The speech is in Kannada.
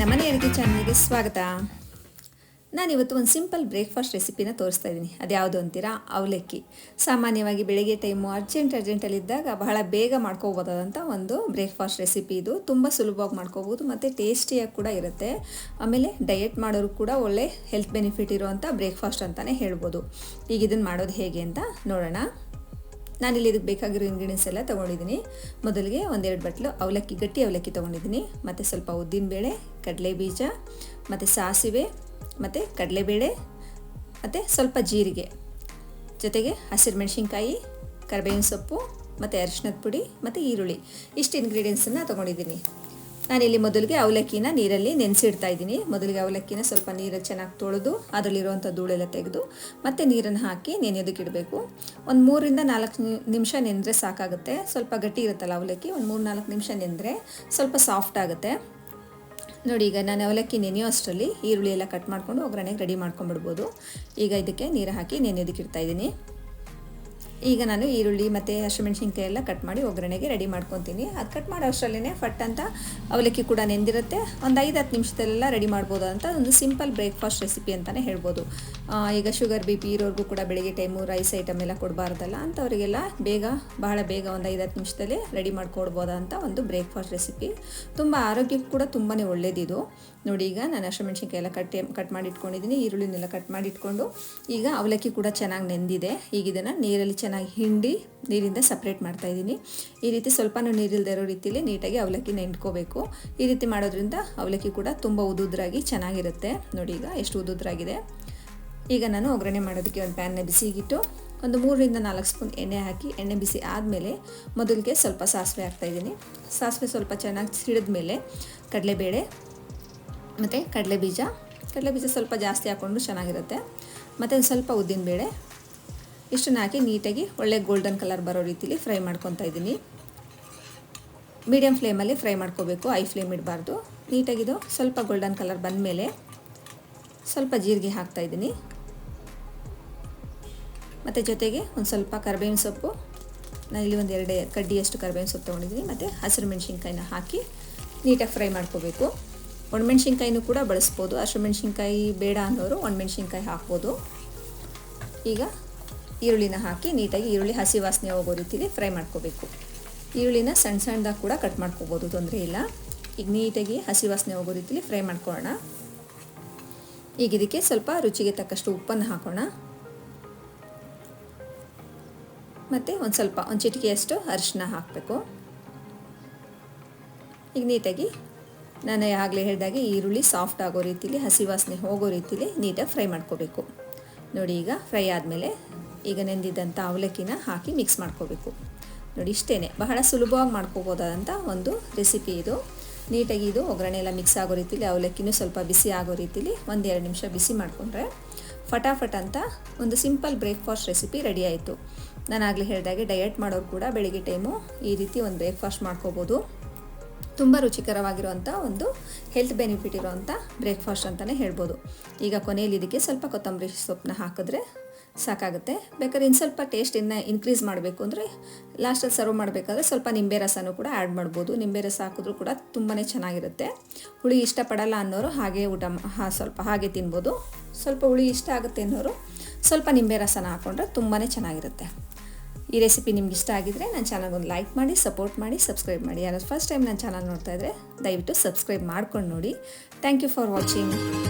ಚಾನಲ್ಗೆ ಸ್ವಾಗತ. ನಾನು ಇವತ್ತು ಒಂದು ಸಿಂಪಲ್ ಬ್ರೇಕ್ಫಾಸ್ಟ್ ರೆಸಿಪಿನ ತೋರಿಸ್ತಾ ಇದ್ದೀನಿ. ಅದ್ಯಾವುದು ಅಂತೀರಾ? ಅವಲಕ್ಕಿ. ಸಾಮಾನ್ಯವಾಗಿ ಬೆಳಗ್ಗೆ ಟೈಮು ಅರ್ಜೆಂಟ್ ಅರ್ಜೆಂಟಲ್ಲಿದ್ದಾಗ ಬಹಳ ಬೇಗ ಮಾಡ್ಕೋಬೋದಾದಂಥ ಒಂದು ಬ್ರೇಕ್ಫಾಸ್ಟ್ ರೆಸಿಪಿ ಇದು. ತುಂಬ ಸುಲಭವಾಗಿ ಮಾಡ್ಕೋಬೋದು, ಮತ್ತು ಟೇಸ್ಟಿಯಾಗಿ ಕೂಡ ಇರುತ್ತೆ. ಆಮೇಲೆ ಡಯೆಟ್ ಮಾಡೋರು ಕೂಡ ಒಳ್ಳೆ ಹೆಲ್ತ್ ಬೆನಿಫಿಟ್ ಇರುವಂಥ ಬ್ರೇಕ್ಫಾಸ್ಟ್ ಅಂತಲೇ ಹೇಳ್ಬೋದು. ಈಗ ಇದನ್ನು ಮಾಡೋದು ಹೇಗೆ ಅಂತ ನೋಡೋಣ. ನಾನಿಲ್ಲಿ ಇದಕ್ಕೆ ಬೇಕಾಗಿರೋ ಇಂಗ್ರೀಡಿಯನ್ಸ್ ಎಲ್ಲ ತೊಗೊಂಡಿದ್ದೀನಿ. ಮೊದಲಿಗೆ ಒಂದೆರಡು ಬಟ್ಲು ಅವಲಕ್ಕಿ, ಗಟ್ಟಿ ಅವಲಕ್ಕಿ ತೊಗೊಂಡಿದ್ದೀನಿ. ಮತ್ತು ಸ್ವಲ್ಪ ಉದ್ದಿನಬೇಳೆ ಕಡಲೆ ಬೀಜ, ಮತ್ತು ಸಾಸಿವೆ, ಮತ್ತು ಕಡಲೆಬೇಳೆ ಮತ್ತು ಸ್ವಲ್ಪ ಜೀರಿಗೆ. ಜೊತೆಗೆ ಹಸಿರು ಮೆಣಸಿನ್ಕಾಯಿ, ಕರಿಬೇವಿನ ಸೊಪ್ಪು, ಮತ್ತು ಅರಿಶಿನದ ಪುಡಿ, ಮತ್ತು ಈರುಳ್ಳಿ. ಇಷ್ಟು ಇಂಗ್ರೀಡಿಯೆಂಟ್ಸನ್ನು ತೊಗೊಂಡಿದ್ದೀನಿ. ನಾನಿಲ್ಲಿ ಮೊದಲಿಗೆ ಅವಲಕ್ಕಿನ ನೀರಲ್ಲಿ ನೆನೆಸಿಡ್ತಾ ಇದ್ದೀನಿ. ಮೊದಲಿಗೆ ಅವಲಕ್ಕಿನ ಸ್ವಲ್ಪ ನೀರು ಚೆನ್ನಾಗಿ ತೊಳೆದು ಅದರಲ್ಲಿರುವಂಥ ಧೂಳೆಲ್ಲ ತೆಗೆದು ಮತ್ತೆ ನೀರನ್ನು ಹಾಕಿ ನೆನೆಯೋದಕ್ಕೆ ಇಡಬೇಕು. ಒಂದು ಮೂರಿಂದ ನಾಲ್ಕು ನಿಮಿಷ ನೆನೆದ್ರೆ ಸಾಕಾಗುತ್ತೆ. ಸ್ವಲ್ಪ ಗಟ್ಟಿ ಇರುತ್ತಲ್ಲ ಅವಲಕ್ಕಿ, ಒಂದು ಮೂರು ನಾಲ್ಕು ನಿಮಿಷ ನೆನೆದ್ರೆ ಸ್ವಲ್ಪ ಸಾಫ್ಟ್ ಆಗುತ್ತೆ. ನೋಡಿ, ಈಗ ನಾನು ಅವಲಕ್ಕಿ ನೆನೆಯೋ ಅಷ್ಟರಲ್ಲಿ ಈರುಳ್ಳಿ ಎಲ್ಲ ಕಟ್ ಮಾಡಿಕೊಂಡು ಒಗ್ಗರಣೆಗೆ ರೆಡಿ ಮಾಡ್ಕೊಂಡ್ಬಿಡ್ಬೋದು. ಈಗ ಇದಕ್ಕೆ ನೀರು ಹಾಕಿ ನೆನೆಯೋದಕ್ಕೆ ಇಡ್ತಾ ಇದ್ದೀನಿ. ಈಗ ನಾನು ಈರುಳ್ಳಿ ಮತ್ತು ಹಸಿಮೆಣ್ಸಿನ್ಕಾಯಿ ಎಲ್ಲ ಕಟ್ ಮಾಡಿ ಒಗ್ಗರಣೆಗೆ ರೆಡಿ ಮಾಡ್ಕೊತೀನಿ. ಅದು ಕಟ್ ಮಾಡೋ ಅಷ್ಟರಲ್ಲೇ ಫಟ್ ಅಂತ ಅವಲಕ್ಕಿ ಕೂಡ ನೆಂದಿರುತ್ತೆ. ಒಂದು ಐದು ಹತ್ತು ನಿಮಿಷದಲ್ಲೆಲ್ಲ ರೆಡಿ ಮಾಡ್ಬೋದು ಅಂತ ಒಂದು ಸಿಂಪಲ್ ಬ್ರೇಕ್ಫಾಸ್ಟ್ ರೆಸಿಪಿ ಅಂತಲೇ ಹೇಳ್ಬೋದು. ಈಗ ಶುಗರ್ ಬಿ ಪಿ ಇರೋರ್ಗೂ ಕೂಡ ಬೆಳಿಗ್ಗೆ ಟೈಮು ರೈಸ್ ಐಟಮ್ ಎಲ್ಲ ಕೊಡಬಾರ್ದಲ್ಲ ಅಂಥವರಿಗೆಲ್ಲ ಬೇಗ, ಬಹಳ ಬೇಗ ಒಂದು ಐದು ಹತ್ತು ನಿಮಿಷದಲ್ಲಿ ರೆಡಿ ಮಾಡ್ಕೊಡ್ಬೋದಂತ ಒಂದು ಬ್ರೇಕ್ಫಾಸ್ಟ್ ರೆಸಿಪಿ ತುಂಬ ಆರೋಗ್ಯಕ್ಕೂ ಕೂಡ ತುಂಬಾ ಒಳ್ಳೇದಿದು. ನೋಡಿ ಈಗ ನಾನು ಹಸಿಮೆಣ್ಸಿನ್ಕಾಯಿ ಎಲ್ಲ ಕಟ್ ಕಟ್ ಮಾಡಿ ಇಟ್ಕೊಂಡಿದ್ದೀನಿ ಈರುಳ್ಳಿನೆಲ್ಲ ಕಟ್ ಮಾಡಿ ಇಟ್ಕೊಂಡು ಈಗ ಅವಲಕ್ಕಿ ಕೂಡ ಚೆನ್ನಾಗಿ ನೆಂದಿದೆ. ಈಗ ಇದನ್ನು ನೀರಲ್ಲಿ ಚೆನ್ನಾಗಿ ಹಿಂಡಿ ನೀರಿಂದ ಸಪ್ರೇಟ್ ಮಾಡ್ತಾಯಿದ್ದೀನಿ ಈ ರೀತಿ ಸ್ವಲ್ಪನೂ ನೀರಿಲ್ಲದೆ ಇರೋ ರೀತಿಯಲ್ಲಿ ನೀಟಾಗಿ ಅವಲಕ್ಕಿ ನೆಂಟ್ಕೋಬೇಕು. ಈ ರೀತಿ ಮಾಡೋದ್ರಿಂದ ಅವಲಕ್ಕಿ ಕೂಡ ತುಂಬ ಉದುದ್ರಾಗಿ ಚೆನ್ನಾಗಿರುತ್ತೆ. ನೋಡಿ ಈಗ ಎಷ್ಟು ಉದುದ್ರಾಗಿದೆ. ಈಗ ನಾನು ಒಗ್ಗರಣೆ ಮಾಡೋದಕ್ಕೆ ಒಂದು ಪ್ಯಾನ್ನ ಬಿಸಿಗಿಟ್ಟು ಒಂದು ಮೂರರಿಂದ ನಾಲ್ಕು ಸ್ಪೂನ್ ಎಣ್ಣೆ ಹಾಕಿ, ಎಣ್ಣೆ ಬಿಸಿ ಆದಮೇಲೆ ಮೊದಲಿಗೆ ಸ್ವಲ್ಪ ಸಾಸಿವೆ ಹಾಕ್ತಾಯಿದ್ದೀನಿ ಸಾಸಿವೆ ಸ್ವಲ್ಪ ಚೆನ್ನಾಗಿ ಸಿಡಿದ ಮೇಲೆ ಕಡಲೆಬೇಳೆ ಮತ್ತು ಕಡಲೆ ಬೀಜ ಕಡಲೆ ಬೀಜ ಸ್ವಲ್ಪ ಜಾಸ್ತಿ ಹಾಕ್ಕೊಂಡು ಚೆನ್ನಾಗಿರುತ್ತೆ. ಮತ್ತು ಸ್ವಲ್ಪ ಉದ್ದಿನಬೇಳೆ ಇಷ್ಟನ್ನು ಹಾಕಿ ನೀಟಾಗಿ ಒಳ್ಳೆ ಗೋಲ್ಡನ್ ಕಲರ್ ಬರೋ ರೀತಿಲಿ ಫ್ರೈ ಮಾಡ್ಕೊತಾ ಇದ್ದೀನಿ. ಮೀಡಿಯಮ್ ಫ್ಲೇಮಲ್ಲಿ ಫ್ರೈ ಮಾಡ್ಕೋಬೇಕು ಐ ಫ್ಲೇಮ್ ಇಡಬಾರ್ದು. ನೀಟಾಗಿದು ಸ್ವಲ್ಪ ಗೋಲ್ಡನ್ ಕಲರ್ ಬಂದಮೇಲೆ ಸ್ವಲ್ಪ ಜೀರಿಗೆ ಹಾಕ್ತಾಯಿದ್ದೀನಿ ಮತ್ತು ಜೊತೆಗೆ ಒಂದು ಸ್ವಲ್ಪ ಕರ್ಬೇವಿನ ಸೊಪ್ಪು. ನಾನು ಇಲ್ಲಿ ಒಂದು ಎರಡು ಕಡ್ಡಿಯಷ್ಟು ಕರ್ಬೇವಿನ ಸೊಪ್ಪು ತೊಗೊಂಡಿದ್ದೀನಿ. ಮತ್ತು ಹಸಿರು ಮೆಣಸಿನ್ಕಾಯಿನ ಹಾಕಿ ನೀಟಾಗಿ ಫ್ರೈ ಮಾಡ್ಕೋಬೇಕು. ಒಣಮೆಣ್ಸಿನ್ಕಾಯಿನೂ ಕೂಡ ಬಳಸ್ಬೋದು. ಹಸಿರು ಮೆಣಸಿನ್ಕಾಯಿ ಬೇಡ ಅನ್ನೋರು ಒಣಮೆಣ್ಸಿನ್ಕಾಯಿ ಹಾಕ್ಬೋದು. ಈಗ ಈರುಳ್ಳಿನ ಹಾಕಿ ನೀಟಾಗಿ ಈರುಳ್ಳಿ ಹಸಿ ವಾಸನೆ ಹೋಗೋ ರೀತಿಲಿ ಫ್ರೈ ಮಾಡ್ಕೋಬೇಕು. ಈರುಳ್ಳಿನ ಸಣ್ಣ ಸಣ್ಣದಾಗಿ ಕೂಡ ಕಟ್ ಮಾಡ್ಕೋಬೋದು, ತೊಂದರೆ ಇಲ್ಲ. ಈಗ ನೀಟಾಗಿ ಹಸಿ ವಾಸನೆ ಹೋಗೋ ರೀತಿಲಿ ಫ್ರೈ ಮಾಡ್ಕೊಳ್ಳೋಣ. ಈಗ ಇದಕ್ಕೆ ಸ್ವಲ್ಪ ರುಚಿಗೆ ತಕ್ಕಷ್ಟು ಉಪ್ಪನ್ನು ಹಾಕೋಣ. ಮತ್ತು ಒಂದು ಸ್ವಲ್ಪ, ಒಂದು ಚಿಟಿಕೆಯಷ್ಟು ಅರಿಶಿನ ಹಾಕಬೇಕು. ಈಗ ನೀಟಾಗಿ ನಾನು ಆಗಲೇ ಹೇಳಿದಾಗೆ ಈರುಳ್ಳಿ ಸಾಫ್ಟ್ ಆಗೋ ರೀತಿಲಿ, ಹಸಿ ವಾಸನೆ ಹೋಗೋ ರೀತಿಲಿ ನೀಟಾಗಿ ಫ್ರೈ ಮಾಡ್ಕೋಬೇಕು. ನೋಡಿ ಈಗ ಫ್ರೈ ಆದಮೇಲೆ ಈಗ ನೆಂದಿದ್ದಂಥ ಅವಲಕ್ಕಿನ ಹಾಕಿ ಮಿಕ್ಸ್ ಮಾಡ್ಕೋಬೇಕು. ನೋಡಿ ಇಷ್ಟೇ ಬಹಳ ಸುಲಭವಾಗಿ ಮಾಡ್ಕೋಬೋದಾದಂಥ ಒಂದು ರೆಸಿಪಿ ಇದು. ನೀಟಾಗಿ ಇದು ಒಗ್ಗರಣೆ ಎಲ್ಲ ಮಿಕ್ಸ್ ಆಗೋ ರೀತಿಲಿ, ಅವಲಕ್ಕಿನೂ ಸ್ವಲ್ಪ ಬಿಸಿ ಆಗೋ ರೀತಿಲಿ ಒಂದೆರಡು ನಿಮಿಷ ಬಿಸಿ ಮಾಡಿಕೊಂಡ್ರೆ ಫಟಾಫಟ್ ಅಂತ ಒಂದು ಸಿಂಪಲ್ ಬ್ರೇಕ್ಫಾಸ್ಟ್ ರೆಸಿಪಿ ರೆಡಿ ಆಯಿತು. ನಾನು ಆಗಲೇ ಹೇಳಿದಾಗೆ ಡಯಟ್ ಮಾಡೋರು ಕೂಡ ಬೆಳಿಗ್ಗೆ ಟೈಮು ಈ ರೀತಿ ಒಂದು ಬ್ರೇಕ್ಫಾಸ್ಟ್ ಮಾಡ್ಕೋಬೋದು. ತುಂಬ ರುಚಿಕರವಾಗಿರುವಂಥ ಒಂದು ಹೆಲ್ತ್ ಬೆನಿಫಿಟ್ ಇರುವಂಥ ಬ್ರೇಕ್ಫಾಸ್ಟ್ ಅಂತಲೇ ಹೇಳ್ಬೋದು. ಈಗ ಕೊನೆಯಲ್ಲಿ ಇದಕ್ಕೆ ಸ್ವಲ್ಪ ಕೊತ್ತಂಬರಿ ಸೊಪ್ಪನ್ನ ಹಾಕಿದ್ರೆ ಸಾಕಾಗುತ್ತೆ. ಬೇಕಾದ್ರೆ ಇನ್ನು ಸ್ವಲ್ಪ ಟೇಸ್ಟ್ ಇನ್ನು ಇನ್ಕ್ರೀಸ್ ಮಾಡಬೇಕು ಅಂದರೆ ಲಾಸ್ಟಲ್ಲಿ ಸರ್ವ್ ಮಾಡಬೇಕಾದ್ರೆ ಸ್ವಲ್ಪ ನಿಂಬೆ ರಸನೂ ಕೂಡ ಆ್ಯಡ್ ಮಾಡ್ಬೋದು. ನಿಂಬೆ ರಸ ಹಾಕಿದ್ರೂ ಕೂಡ ತುಂಬಾ ಚೆನ್ನಾಗಿರುತ್ತೆ. ಹುಳಿ ಇಷ್ಟಪಡಲ್ಲ ಅನ್ನೋರು ಹಾಗೆ ಊಟ ಹಾ, ಸ್ವಲ್ಪ ಹಾಗೆ ತಿನ್ಬೋದು. ಸ್ವಲ್ಪ ಹುಳಿ ಇಷ್ಟ ಆಗುತ್ತೆ ಅನ್ನೋರು ಸ್ವಲ್ಪ ನಿಂಬೆ ರಸನ ಹಾಕ್ಕೊಂಡ್ರೆ ತುಂಬಾ ಚೆನ್ನಾಗಿರುತ್ತೆ. ಈ ರೆಸಿಪಿ ನಿಮ್ಗೆ ಇಷ್ಟ ಆಗಿದ್ರೆ ನನ್ನ ಚಾನಲ್ಗೊಂದು ಲೈಕ್ ಮಾಡಿ ಸಪೋರ್ಟ್ ಮಾಡಿ ಸಬ್ಸ್ಕ್ರೈಬ್ ಮಾಡಿ. ಯಾರು ಫಸ್ಟ್ ಟೈಮ್ ನನ್ನ ಚಾನಲ್ ನೋಡ್ತಾ ಇದ್ದರೆ ದಯವಿಟ್ಟು ಸಬ್ಸ್ಕ್ರೈಬ್ ಮಾಡ್ಕೊಂಡು ನೋಡಿ. Thank you for watching